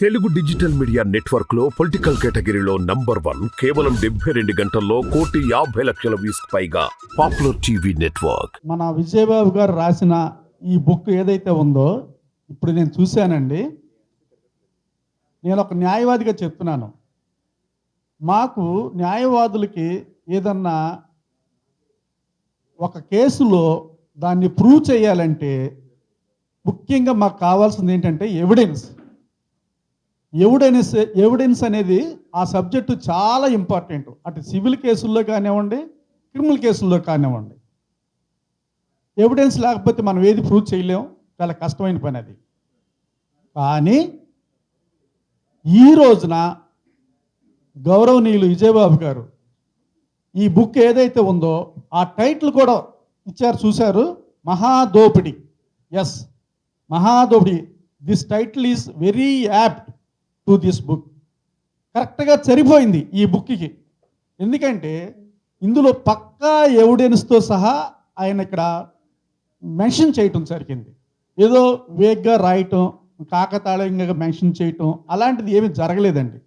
Telugu digital media నెట్వర్క్లో political కేటగిరీలో number one కేవలం డెబ్బై రెండు గంటల్లో కోటి యాభై లక్షల వ్యూస్ పైగా పాపులర్ టీవీ నెట్వర్క్. మన విజయబాబు గారు రాసిన ఈ బుక్ ఏదైతే ఉందో ఇప్పుడు నేను చూశానండి. నేను ఒక న్యాయవాదిగా చెప్తున్నాను. మాకు న్యాయవాదులకి ఏదన్నా ఒక కేసులో దాన్ని ప్రూవ్ చేయాలంటే ముఖ్యంగా మాకు కావాల్సింది ఏంటంటే ఎవిడెన్స్ ఎవిడెన్స్ ఎవిడెన్స్ అనేది ఆ సబ్జెక్టు చాలా ఇంపార్టెంట్ అటు సివిల్ కేసుల్లో కానివ్వండి క్రిమినల్ కేసుల్లో కానివ్వండి. ఎవిడెన్స్ లేకపోతే మనం ఏది ప్రూవ్ చేయలేం. చాలా కష్టమైన పని అది. కానీ ఈ రోజున గౌరవనీయులు విజయబాబు గారు ఈ బుక్ ఏదైతే ఉందో ఆ టైటిల్ కూడా ఇచ్చారు చూశారు? Mahadopidi. Yes Mahadopidi. This title is very apt to this book కరెక్ట్గా సరిపోయింది ఈ బుక్కి ఎందుకంటే ఇందులో పక్కా ఎవిడెన్స్తో సహా ఆయన ఇక్కడ మెన్షన్ చేయటం జరిగింది. ఏదో వేగ్గా రాయటం కాకతాళీయంగా మెన్షన్ చేయటం అలాంటిది ఏమీ జరగలేదండి.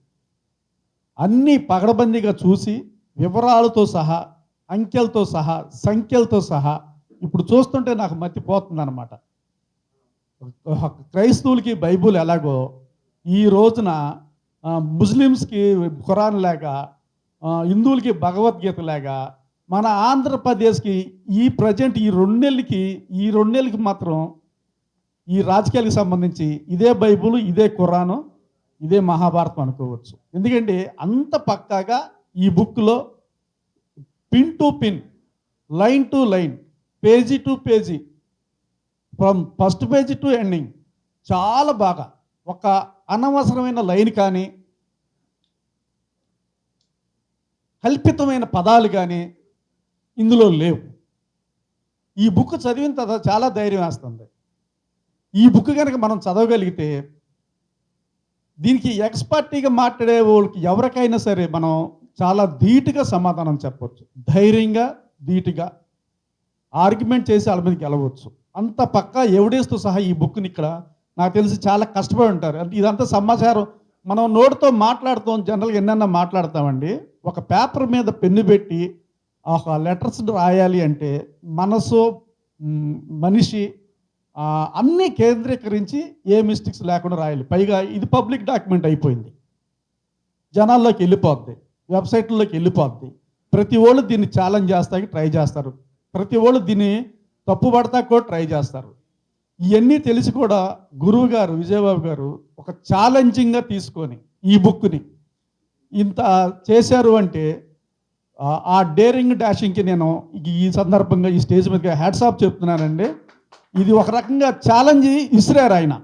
అన్నీ పగడబందీగా చూసి వివరాలతో సహా అంకెలతో సహా సంఖ్యలతో సహా ఇప్పుడు చూస్తుంటే నాకు మతిపోతుంది అనమాట క్రైస్తవులకి బైబుల్ ఎలాగో ఈ రోజున ముస్లిమ్స్కి ఖురాన్ లేక హిందువులకి భగవద్గీత లేక మన ఆంధ్రప్రదేశ్కి ఈ ప్రజెంట్ ఈ రెండేళ్ళకి ఈ రెండేళ్ళకి మాత్రం ఈ రాజకీయాలకు సంబంధించి ఇదే బైబుల్ ఇదే ఖురాను ఇదే మహాభారతం అనుకోవచ్చు. ఎందుకంటే అంత పక్కాగా ఈ బుక్లో pin to pin line to line page to page from first page to ending చాలా బాగా ఒక అనవసరమైన లైన్ కానీ కల్పితమైన పదాలు కానీ ఇందులో లేవు. ఈ బుక్ చదివిన తర్వాత చాలా ధైర్యం వేస్తుంది. ఈ బుక్ కనుక మనం చదవగలిగితే దీనికి ఎక్స్పర్టీగా మాట్లాడే వాళ్ళకి ఎవరికైనా సరే మనం చాలా ధీటుగా సమాధానం చెప్పవచ్చు ధైర్యంగా ధీటుగా ఆర్గ్యుమెంట్ చేసి వాళ్ళ మీద గెలవచ్చు. అంత పక్కా ఎవిడెన్స్తో సహా ఈ బుక్ని ఇక్కడ నాకు తెలిసి చాలా కష్టపడి ఉంటారు. అంటే ఇదంతా సమాచారం. మనం నోటితో మాట్లాడుతాం జనరల్గా ఎన్నన్నా మాట్లాడతామండి. ఒక పేపర్ మీద పెన్ను పెట్టి ఒక లెటర్స్ రాయాలి అంటే మనసు మనిషి అన్నీ కేంద్రీకరించి ఏ మిస్టేక్స్ లేకుండా రాయాలి. పైగా ఇది పబ్లిక్ డాక్యుమెంట్ అయిపోయింది. జనాల్లోకి వెళ్ళిపోద్ది. వెబ్సైట్లోకి వెళ్ళిపోద్ది. ప్రతి వాళ్ళు దీన్ని ఛాలెంజ్ చేస్తానికి ట్రై చేస్తారు. ప్రతి వాళ్ళు దీన్ని తప్పు పడతా కూడా ట్రై చేస్తారు. ఇవన్నీ తెలిసి కూడా గురువు గారు విజయబాబు గారు ఒక ఛాలెంజింగ్గా తీసుకొని ఈ బుక్ని ఇంత చేశారు అంటే ఆ- డేరింగ్ డాషింగ్కి నేను ఈ సందర్భంగా ఈ స్టేజ్ మీద హ్యాట్స్ ఆఫ్ చెప్తున్నానండి. ఇది ఒక రకంగా ఛాలెంజ్ ఇసిరారు ఆయన.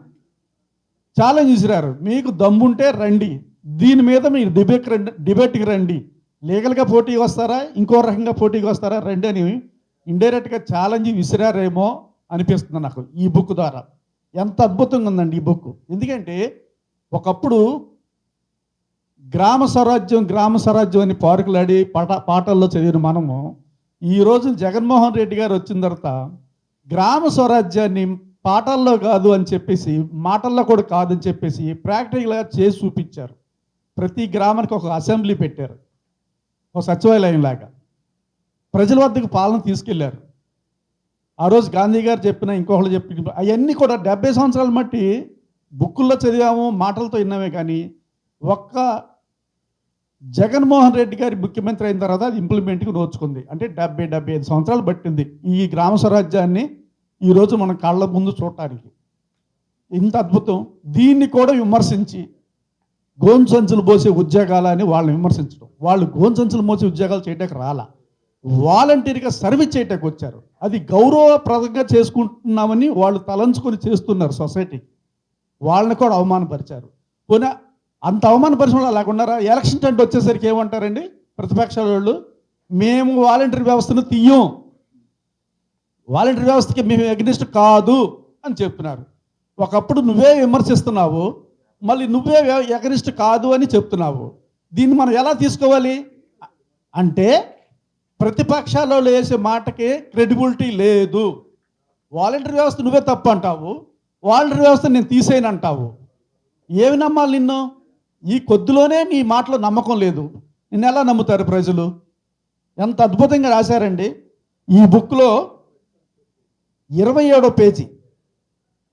ఛాలెంజ్ ఇసిరారు మీకు దమ్ముంటే రండి. దీని మీద మీరు డిబేట్ రండి డిబేట్కి రండి. లీగల్గా పోటీకి వస్తారా? ఇంకో రకంగా పోటీకి వస్తారా? రండి అని ఇండైరెక్ట్గా ఛాలెంజ్ విసిరారేమో. అనిపిస్తుంది నాకు ఈ బుక్ ద్వారా. ఎంత అద్భుతంగా ఉందండి ఈ బుక్ ఎందుకంటే ఒకప్పుడు గ్రామ స్వరాజ్యం గ్రామ స్వరాజ్యం అని పారుకులాడి పాట పాటల్లో చదివిన మనము ఈ రోజు జగన్మోహన్ రెడ్డి గారు వచ్చిన తర్వాత గ్రామ స్వరాజ్యాన్ని పాటల్లో కాదు అని చెప్పేసి మాటల్లో కూడా కాదని చెప్పేసి ప్రాక్టికల్గా చేసి చూపించారు. ప్రతి గ్రామానికి ఒక అసెంబ్లీ పెట్టారు. ఒక సచివాలయం లాగా. ప్రజల వద్దకు పాలన తీసుకెళ్ళారు. ఆ రోజు గాంధీ గారు చెప్పిన ఇంకొకళ్ళు చెప్పిన అవన్నీ కూడా డెబ్బై సంవత్సరాలు మట్టి బుక్కుల్లో చదివాము మాటలతో విన్నామే కానీ ఒక్క జగన్మోహన్ రెడ్డి గారి ముఖ్యమంత్రి అయిన తర్వాత అది ఇంప్లిమెంట్కి నోచుకుంది. అంటే డెబ్బై డెబ్బై ఐదు సంవత్సరాలు పట్టింది. ఈ గ్రామ స్వరాజ్యాన్ని ఈరోజు మన కళ్ళ ముందు చూడటానికి. ఇంత అద్భుతం. దీన్ని కూడా విమర్శించి గోన్ సంచులు ఉద్యోగాలని వాళ్ళని విమర్శించడం. వాళ్ళు గోన్ మోసే ఉద్యోగాలు చేయడానికి రాలా. వాలంటీర్గా సర్వీస్ చేయటానికి వచ్చారు. అది గౌరవప్రదంగా చేసుకుంటున్నామని వాళ్ళు తలంచుకొని చేస్తున్నారు సొసైటీకి వాళ్ళని కూడా అవమానపరిచారు. పోనీ అంత అవమానపరిచిన వాళ్ళు అలాగున్నారా ఎలక్షన్ టెంట్ వచ్చేసరికి ఏమంటారండి ప్రతిపక్షాల వాళ్ళు మేము వాలంటీర్ వ్యవస్థను తీయం వాలంటీర్ వ్యవస్థకి మేము అగ్నిస్ట్ కాదు అని చెప్తున్నారు. ఒకప్పుడు నువ్వే విమర్శిస్తున్నావు మళ్ళీ నువ్వే ఎగనిస్ట్ కాదు అని చెప్తున్నావు. దీన్ని మనం ఎలా తీసుకోవాలి? అంటే ప్రతిపక్షాల్లో వేసే మాటకి క్రెడిబిలిటీ లేదు. వాలంటీర్ వ్యవస్థ నువ్వే తప్పు అంటావు వాలంటీర్ వ్యవస్థ నేను తీసేయను అంటావు ఏమి నమ్మాలి నిన్ను? ఈ కొద్దిలోనే నీ మాటలో నమ్మకం లేదు. నిన్ను ఎలా నమ్ముతారు ప్రజలు? ఎంత అద్భుతంగా రాశారండి. ఈ బుక్లో ఇరవై ఏడో పేజీ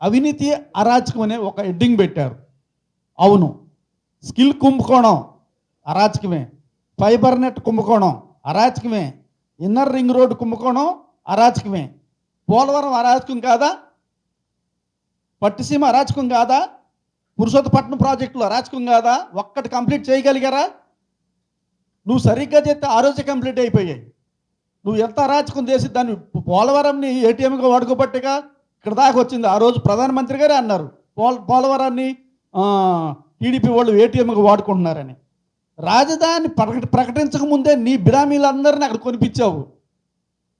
అవినీతి అరాచకం అనే ఒక హెడ్డింగ్ పెట్టారు. అవును స్కిల్ కుంభకోణం అరాచకమే. ఫైబర్ నెట్ కుంభకోణం అరాచకమే. ఇన్నర్ రింగ్ రోడ్ కుంభకోణం అరాచకమే. పోలవరం అరాచకం కాదా? పట్టిసీమ అరాచకం కాదా? పురుషోత్తపట్నం ప్రాజెక్టులు అరాచకం కాదా? ఒక్కటి కంప్లీట్ చేయగలిగారా? నువ్వు సరిగ్గా చేస్తే ఆ రోజే కంప్లీట్ అయిపోయాయి. నువ్వు ఎంత అరాచకం చేసి దాన్ని పోలవరంని ఏటీఎంగా వాడుకోబట్టిగా ఇక్కడ దాకా వచ్చింది. ఆ రోజు ప్రధానమంత్రి గారే అన్నారు పోల పోలవరాన్ని టీడీపీ వాళ్ళు ఏటీఎంగా వాడుకుంటున్నారని. రాజధాని ప్రకట ప్రకటించక ముందే నీ బిరామీలందరినీ అక్కడ కొనిపించావు.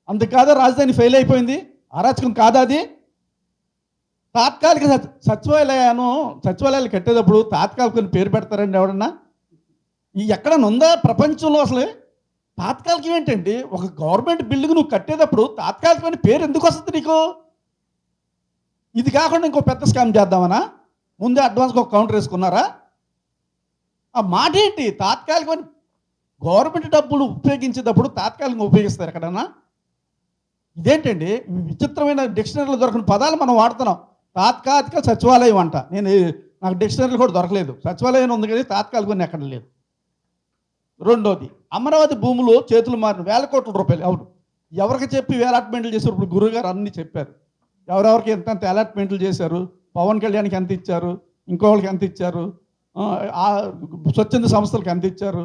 అందుకాదా రాజధాని ఫెయిల్ అయిపోయింది. అరాచకం కాదా అది? తాత్కాలిక సచివాలయాను సచివాలయాలు కట్టేటప్పుడు తాత్కాలిక పేరు పెడతారండి ఎవడన్నా ఈ ఎక్కడన్నా ఉందా ప్రపంచంలో అసలు? తాత్కాలికం ఏంటండి? ఒక గవర్నమెంట్ బిల్డింగ్ నువ్వు కట్టేటప్పుడు తాత్కాలికమైన పేరు ఎందుకు వస్తుంది నీకు? ఇది కాకుండా ఇంకో పెద్ద స్కామ్ చేద్దామనా? ముందే అడ్వాన్స్గా ఒక కౌంటర్ వేసుకున్నారా? ఆ మాట ఏంటి తాత్కాలికమైన గవర్నమెంట్ డబ్బులు ఉపయోగించేటప్పుడు తాత్కాలికంగా ఉపయోగిస్తారు ఎక్కడన్నా? ఇదేంటండి? విచిత్రమైన డిక్షనరీలో దొరకని పదాలు మనం వాడుతున్నాం. తాత్కాలిక సచివాలయం అంట. నేను నాకు డిక్షనరీలు కూడా దొరకలేదు. సచివాలయం ఉంది కానీ తాత్కాలికం ఎక్కడ లేదు. రెండోది అమరావతి భూములు చేతులు మారిన వేల కోట్ల రూపాయలు. అవును. ఎవరికి చెప్పి అలాట్మెంట్లు చేశారు? ఇప్పుడు గురువుగారు అన్నీ చెప్పారు. ఎవరెవరికి ఎంత అలాట్మెంట్లు చేశారు? పవన్ కళ్యాణ్కి ఎంత ఇచ్చారు? ఇంకోళ్ళకి ఎంత ఇచ్చారు? స్వచ్ఛంద సంస్థలకు అందించారు.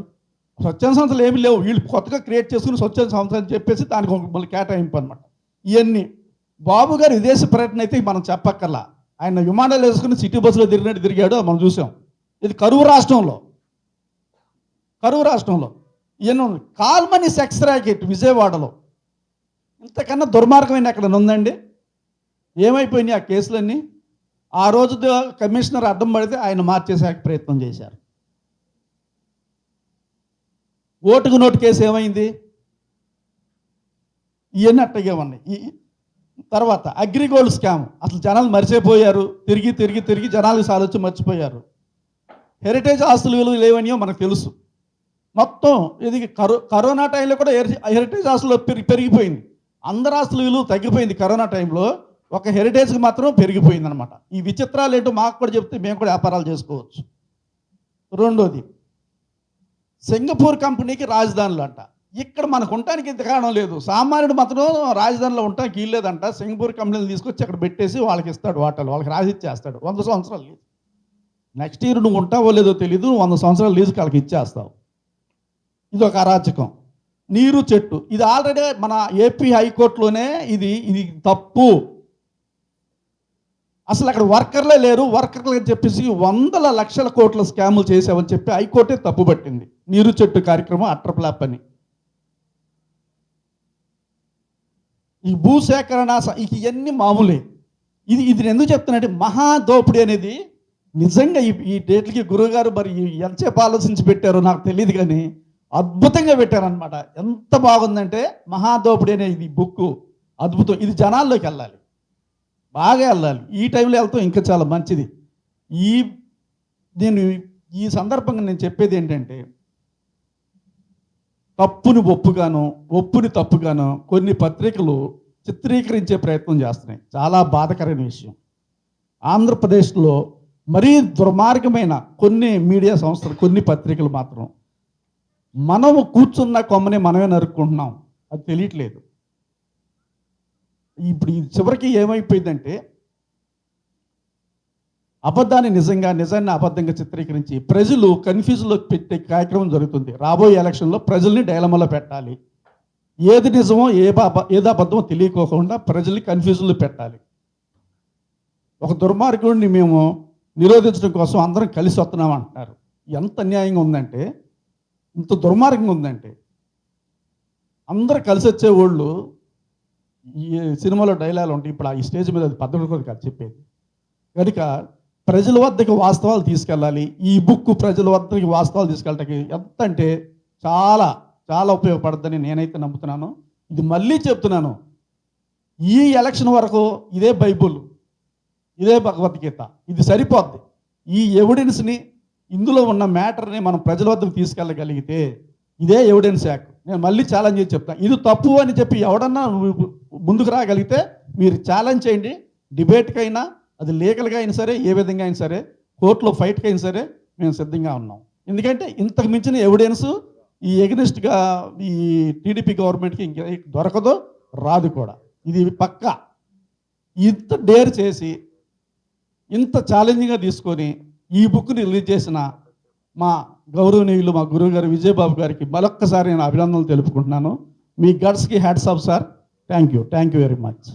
స్వచ్ఛంద సంస్థలు ఏమి లేవు. వీళ్ళు కొత్తగా క్రియేట్ చేసుకుని స్వచ్ఛంద సంస్థ అని చెప్పేసి దానికి ఒక మళ్ళీ కేటాయింపు అనమాట ఇవన్నీ. బాబు గారు విదేశ పర్యటన అయితే మనం చెప్పక్కర్లా. ఆయన విమానాలు వేసుకుని సిటీ బస్సులో తిరిగినట్టు తిరిగాడు మనం చూసాం. ఇది కరువు రాష్ట్రంలో. కరువు రాష్ట్రంలో. ఈయన కాల్మని సెక్స్ ర్యాకెట్ విజయవాడలో. ఇంతకన్నా దుర్మార్గమైన ఎక్కడ ఉందండి? ఏమైపోయినాయి ఆ కేసులన్నీ? ఆ రోజు కమిషనర్ అడ్డం పడితే ఆయన మార్చేసాక ప్రయత్నం చేశారు. ఓటుకు నోటు కేసు ఏమైంది? ఇవన్నీ అట్టగే ఉన్నాయి. తర్వాత అగ్రిగోల్డ్ స్కామ్. అసలు జనాలు మర్చిపోయారు. తిరిగి తిరిగి తిరిగి జనాలకు సాలొచ్చి మర్చిపోయారు. హెరిటేజ్ ఆస్తులు విలువ లేవనియో మనకు తెలుసు. మొత్తం ఇది కరో కరోనా టైంలో కూడా హెరిటేజ్ ఆస్తులు పెరిగి పెరిగిపోయింది. అందరు ఆస్తుల విలువ తగ్గిపోయింది కరోనా టైంలో. ఒక హెరిటేజ్కి మాత్రం పెరిగిపోయిందనమాట ఈ విచిత్రాలు ఏంటో మాకు కూడా చెప్తే మేము కూడా వ్యాపారాలు చేసుకోవచ్చు. రెండోది సింగపూర్ కంపెనీకి రాజధానులు అంట. ఇక్కడ మనకు ఉండటానికి ఇంత కారణం లేదు. సామాన్యుడు మాత్రం రాజధానిలో ఉండటానికి వీల్లేదంట సింగపూర్ కంపెనీలు తీసుకొచ్చి అక్కడ పెట్టేసి వాళ్ళకి ఇస్తాడు వాటలు. వాళ్ళకి రాసిచ్చేస్తాడు వంద సంవత్సరాలు లీజు. నెక్స్ట్ ఇయర్ నువ్వు ఉంటావో లేదో తెలీదు. వంద సంవత్సరాలు లీజుకి వాళ్ళకి ఇచ్చేస్తావు. ఇది ఒక అరాచకం. నీరు చెట్టు. ఇది ఆల్రెడీ మన ఏపీ హైకోర్టులోనే ఇది ఇది తప్పు. అసలు అక్కడ వర్కర్లే లేరు. వర్కర్లు అని చెప్పేసి వందల లక్షల కోట్ల స్కాములు చేసావని చెప్పి హైకోర్టే తప్పు పట్టింది. నీరు చెట్టు కార్యక్రమం అట్రప్లాప్ అని. ఈ భూసేకరణ ఇవన్నీ మామూలే. ఇది ఇది నేను ఎందుకు చెప్తున్నానంటే మహాదోపిడి అనేది నిజంగా ఈ ఈ డేట్లకి గురువుగారు మరి ఈ ఎంతసేపు ఆలోచించి పెట్టారో నాకు తెలియదు కానీ అద్భుతంగా పెట్టారనమాట ఎంత బాగుందంటే మహాదోపిడి అనే ఇది బుక్ అద్భుతం. ఇది జనాల్లోకి వెళ్ళాలి. బాగా వెళ్ళాలి. ఈ టైంలో వెళ్తాం ఇంకా చాలా మంచిది. ఈ నేను ఈ సందర్భంగా నేను చెప్పేది ఏంటంటే తప్పుని ఒప్పుగాను ఒప్పుని తప్పుగాను కొన్ని పత్రికలు చిత్రీకరించే ప్రయత్నం చేస్తున్నాయి. చాలా బాధకరమైన విషయం. ఆంధ్రప్రదేశ్లో మరీ దుర్మార్గమైన కొన్ని మీడియా సంస్థలు కొన్ని పత్రికలు మాత్రం మనము కూర్చున్న కొమ్మని మనమే నరుక్కుంటున్నాం. అది తెలియట్లేదు. ఇప్పుడు చివరికి ఏమైపోయిందంటే అబద్ధాన్ని నిజంగా నిజాన్ని అబద్ధంగా చిత్రీకరించి ప్రజలు కన్ఫ్యూజ్లో పెట్టే కార్యక్రమం జరుగుతుంది. రాబోయే ఎలక్షన్లో ప్రజల్ని డైలమాలో పెట్టాలి. ఏది నిజమో ఏ ఏది అబద్ధమో తెలియకోకుండా ప్రజల్ని కన్ఫ్యూజన్లో పెట్టాలి. ఒక దుర్మార్గుడిని మేము నిరోధించడం కోసం అందరం కలిసి వస్తున్నాం అంటున్నారు. ఎంత అన్యాయంగా ఉందంటే ఇంత దుర్మార్గంగా ఉందంటే అందరు కలిసి వచ్చే వాళ్ళు ఈ సినిమాలో డైలాగ్ ఉంటాయి. ఇప్పుడు ఆ ఈ స్టేజ్ మీద అది పద్ధతి కూడా కాదు చెప్పేది. కనుక ప్రజల వద్దకు వాస్తవాలు తీసుకెళ్ళాలి. ఈ బుక్ ప్రజల వద్దకి వాస్తవాలు తీసుకెళ్ళటానికి ఎంత అంటే చాలా చాలా ఉపయోగపడుతుందని నేనైతే నమ్ముతున్నాను. ఇది మళ్ళీ చెప్తున్నాను. ఈ ఎలక్షన్ వరకు ఇదే బైబుల్ ఇదే భగవద్గీత. ఇది సరిపోద్ది. ఈ ఎవిడెన్స్ని ఇందులో ఉన్న మ్యాటర్ని మనం ప్రజల వద్దకు తీసుకెళ్ళగలిగితే ఇదే ఎవిడెన్స్ యాక్ట్ నేను మళ్ళీ ఛాలెంజ్ చేసి చెప్తాను. ఇది తప్పు అని చెప్పి ఎవడన్నా ముందుకు రాగలిగితే మీరు ఛాలెంజ్ చేయండి. డిబేట్కైనా అది లీగల్గా అయినా సరే ఏ విధంగా అయినా సరే కోర్టులో ఫైట్కి అయినా సరే మేము సిద్ధంగా ఉన్నాం. ఎందుకంటే ఇంతకు మించిన ఎవిడెన్స్ ఈ ఎగనిస్ట్గా ఈ టీడీపీ గవర్నమెంట్కి ఇంక దొరకదు రాదు కూడా. ఇది పక్కా. ఇంత డేర్ చేసి ఇంత ఛాలెంజింగ్గా తీసుకొని ఈ బుక్ని రిలీజ్ చేసిన మా గౌరవనీయులు మా గురువు గారు విజయబాబు గారికి మరొక్కసారి నేను అభినందనలు తెలుపుకుంటున్నాను. మీ గడ్స్కి hats off sir. Thank you thank you very much